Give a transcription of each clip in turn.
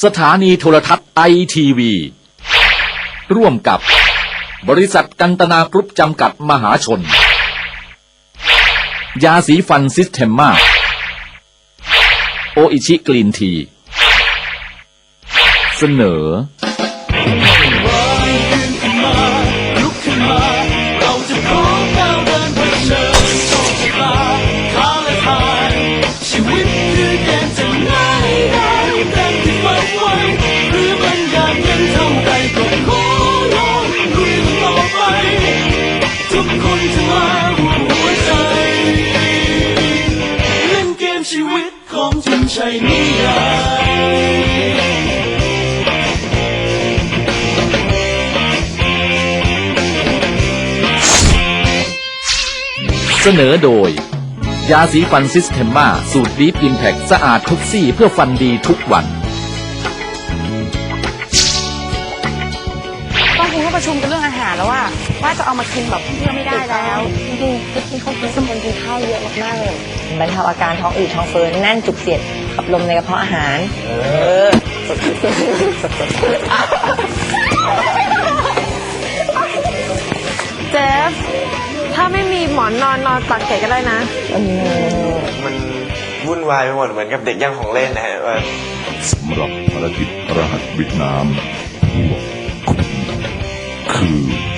สถานีโทรทัศน์ไอทีวี ร่วมกับบริษัทกันตนากรุ๊ปจำกัดมหาชน ยาสีฟันซิสเทมมาโออิชิกรีนที เสนอ ทุกคนจะมาร่วมหัวใจ เล่นเกมชีวิตของจริงใช่นิยายเสนอโดย ยาสีฟันซิสเทมมาสูตรดีฟอิมแพคสะอาดทุกซี่เพื่อฟันดีทุกวันตอนคุณก็ประชุมกัน แล้วว่าว่าจะเอามากินแบบเพื่อไม่ได้แล้วจริงๆที่เขากินสมุนกินข้าวเยอะมากๆเลยบรรเทาอาการท้องอืดท้องเฟ้อแน่นจุกเสียดขับลมในกระเพาะอาหาร เออเจฟถ้าไม่มีหมอนนอนนอนตักเกะก็ได้นะ มันวุ่นวายไปหมดเหมือนกับเด็กย่างของเล่นนะฮะว่าสำหรับภารกิจรหัสวิทน้ำพวกคุณคือ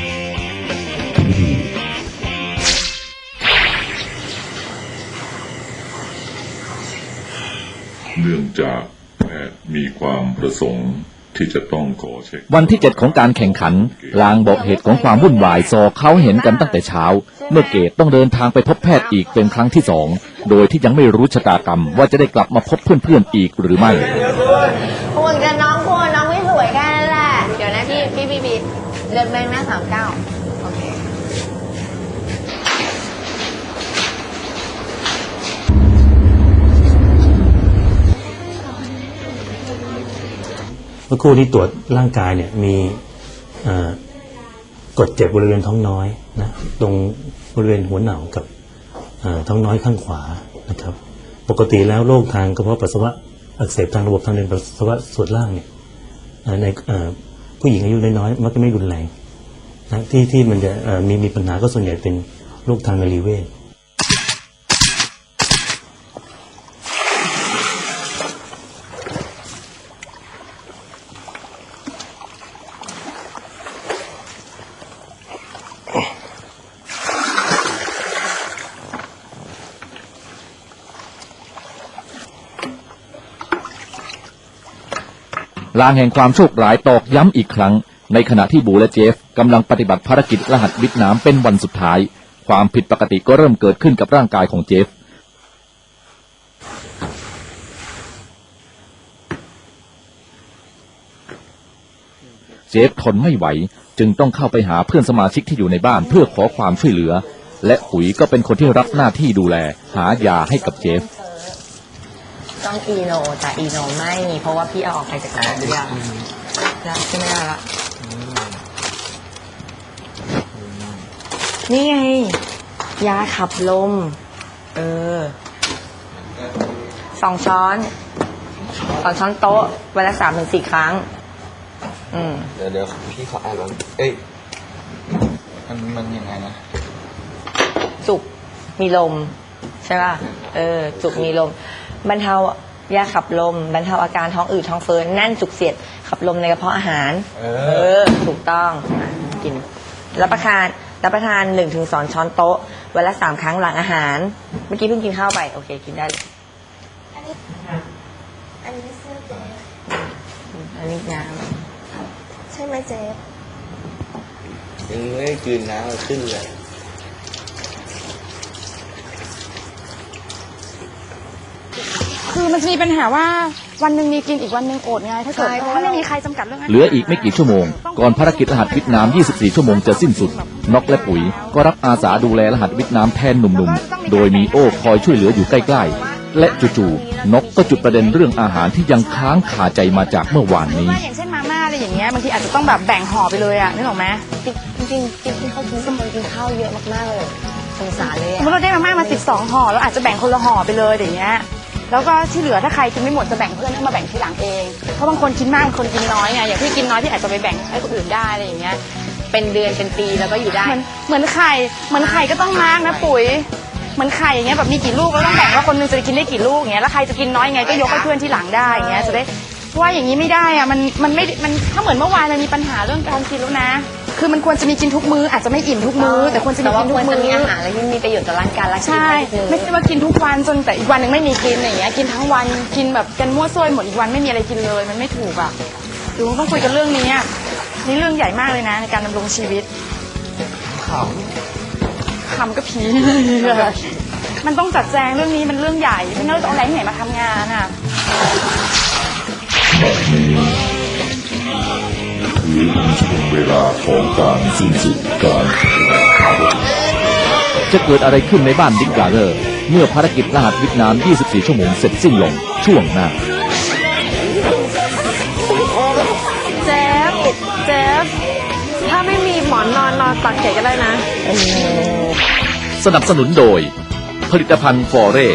จากแพทย์มีความประสงค์ที่จะต้องขอเช็ค วันที่ 7 ของการแข่งขัน ลางบอกเหตุของความวุ่นวายซอเขาเห็นกันตั้งแต่เช้า เมื่อเกตต้องเดินทางไปพบแพทย์อีกเป็นครั้งที่สองโดยที่ยังไม่รู้ชะตากรรม ว่าจะได้กลับมาพบเพื่อนๆอีกหรือไม่คุณกับน้องคุณน้องไม่สวยแค่นั้นแหละ เดี๋ยวนะพี่ พี่พี่พี่เดินไปหน้าสามเก้า มื่อครู่ที่ตรวจร่างกายเนี่ยมีกดเจ็บบริเวณท้องน้อยนะตรงบริเวณหัวเหน่ากับท้องน้อยข้างขวานะครับ ปกติแล้วโรคทางกระเพาะปัสสาวะอักเสบทางระบบทางเดินปัสสาวะส่วนล่างเนี่ยในผู้หญิงอายุน้อยๆมักจะไม่รุนแรงนะที่ที่มันจะมีมีปัญหาก็ส่วนใหญ่เป็นโรคทางนรีเวช ลางแห่งความโชคร้ายตอกย้ำอีกครั้ง ในขณะที่บูและเจฟกำลังปฏิบัติภารกิจรหัสวิทน้ำเป็นวันสุดท้าย ความผิดปกติก็เริ่มเกิดขึ้นกับร่างกายของเจฟ เจฟทนไม่ไหว จึงต้องเข้าไปหาเพื่อนสมาชิกที่อยู่ในบ้านเพื่อขอความช่วยเหลือ และปุ๋ยก็เป็นคนที่รับหน้าที่ดูแล หายาให้กับเจฟ ต้องอีโนแต่อีโนไม่มีเพราะว่าพี่เอาออกไปจากร้านแล้วแล้วใช่ไหมล่ะนี่ไง ยาขับลม เออสองช้อนสองช้อนโต๊ะวันละสามถึงสี่ครั้ง อืมเดี๋ยวเดี๋ยวพี่ขออ่านก่อนเอ้ยมันมันยังไงนะจุกมีลม ใช่ป่ะ เออ จุกมีลม บรรเทายาขับลมบรรเทาอาการท้องอืดท้องเฟ้อแน่นจุกเสียดขับลมในกระเพาะอาหารเอเออ ถูกต้องอะกินรับประทานรับประทานหนึ่งถึงสองช้อนโต๊ะวันละสามครั้งหลังอาหาร เมื่อกี้เพิ่งกินข้าวไป โอเค กินได้เลยอันนี้เสื้อเจฟอันนี้น้ใช่ไหมเจฟยังไม่ได้กลืนน้ำมันขึ้นเลย คือมันจะมีปัญหาว่าวันหนึ่งมีกินอีกวันหนึ่งอดไงถ้าเกิดถ้าไม่มีใครจำกัดเรื่องอาหารเหลืออีกไม่กี่ชั่วโมง ก่อนภารกิจรหัสวิทน้ำ 24 ชั่วโมงจะสิ้นสุด นกและปุ๋ย ก็รับอาสาดูแลรหัสวิทน้ำแทนหนุ่มๆ โดยมีโอ้คอยช่วยเหลืออยู่ใกล้ๆ และจู่ๆนกก็จุดประเด็นเรื่องอาหารที่ยังค้างคาใจมาจากเมื่อวานนี้ ว่าอย่างเช่นมาม่าอะไรอย่างเงี้ยบางทีอาจจะต้องแบบแบ่งห่อไปเลยอะนึกออกไหมำจริงๆจริงๆที่เขากินสมุนกินข้าวเยอะมากๆเลยสงสารเลยสอะมมติเราได้มาม่ามาสิบสองห่อเราอาจจะแบ่งคนละห่อไปเลยอย่างเงี้ย แล้วก็ที่เหลือถ้าใครกินไม่หมดจะแบ่งเพื่อนให้มาแบ่งทีหลังเอง เพราะบางคนกินมากบางคนกินน้อยไงอย่างพี่กินน้อยพี่อาจจะไปแบ่งให้คนอื่นได้อะไรอย่างเงี้ย เป็นเดือนเป็นปีแล้วก็อยู่ได้ เหมือนเหมือนไข่เหมือนไข่ก็ต้องมากนะปุ๋ย เหมือนไข่อย่างเงี้ยแบบมีกี่ลูกก็ต้องแบ่งว่าคนหนึงจะกินได้กี่ลูกอย่างเงี้ยแล้วใครจะกินน้อยยังไงก็ยกให้เพื่อนที่หลังได้อย่างเงี้ยจะได้เพราะว่าอย่างนี้ไม่ได้อะมันมันไม่มันถ้าเหมือนเมื่อวานเรามีปัญหาเรื่องการกินแล้วนะ คือมันควรจะมีกินทุกมื้ออาจจะไม่อิ่มทุกมื้อ แต่ควรจะมีแต่ว่ากินคทุวรกจะมื้มีอาอหารอะไรที่มีประโยชน์ต่อร่างกายและกินใช่ได้ทุกไม่มื้อใช่ว่ากินทุกวันจนแต่อีกวันหนึ่งไม่มีกินอย่างเงี้ยกินทั้งวันกินแบบกันมั่วซั่วหมดอีกวันไม่มีอะไรกินเลย มันไม่ถูกอะหรือว่าต้องคุยกันเรื่องนี้อะนี่เรื่องใหญ่มากเลยนะ ในการดำรงชีวิตขำขำก็ผีเลยมันต้องจัดแจงเรื่องนี้มันเรื่องใหญ่ไม่งั้นเราจะเอาแรงที่ไหนมาทำงานอะ คือช่วงเวลาของการสิ้นสุดการจะเกิดอะไรขึ้นในบ้านดิกกาเลอร์ เมื่อภารกิจรหัสวิทย์น้ำ 24 ชั่วโมงเสร็จสิ้นลงช่วงหน้าเจฟเจฟถ้าไม่มีหมอนนอนนอนตักเฉยก็ได้นะ สนับสนุนโดย ผลิตภัณฑ์ฟอเร่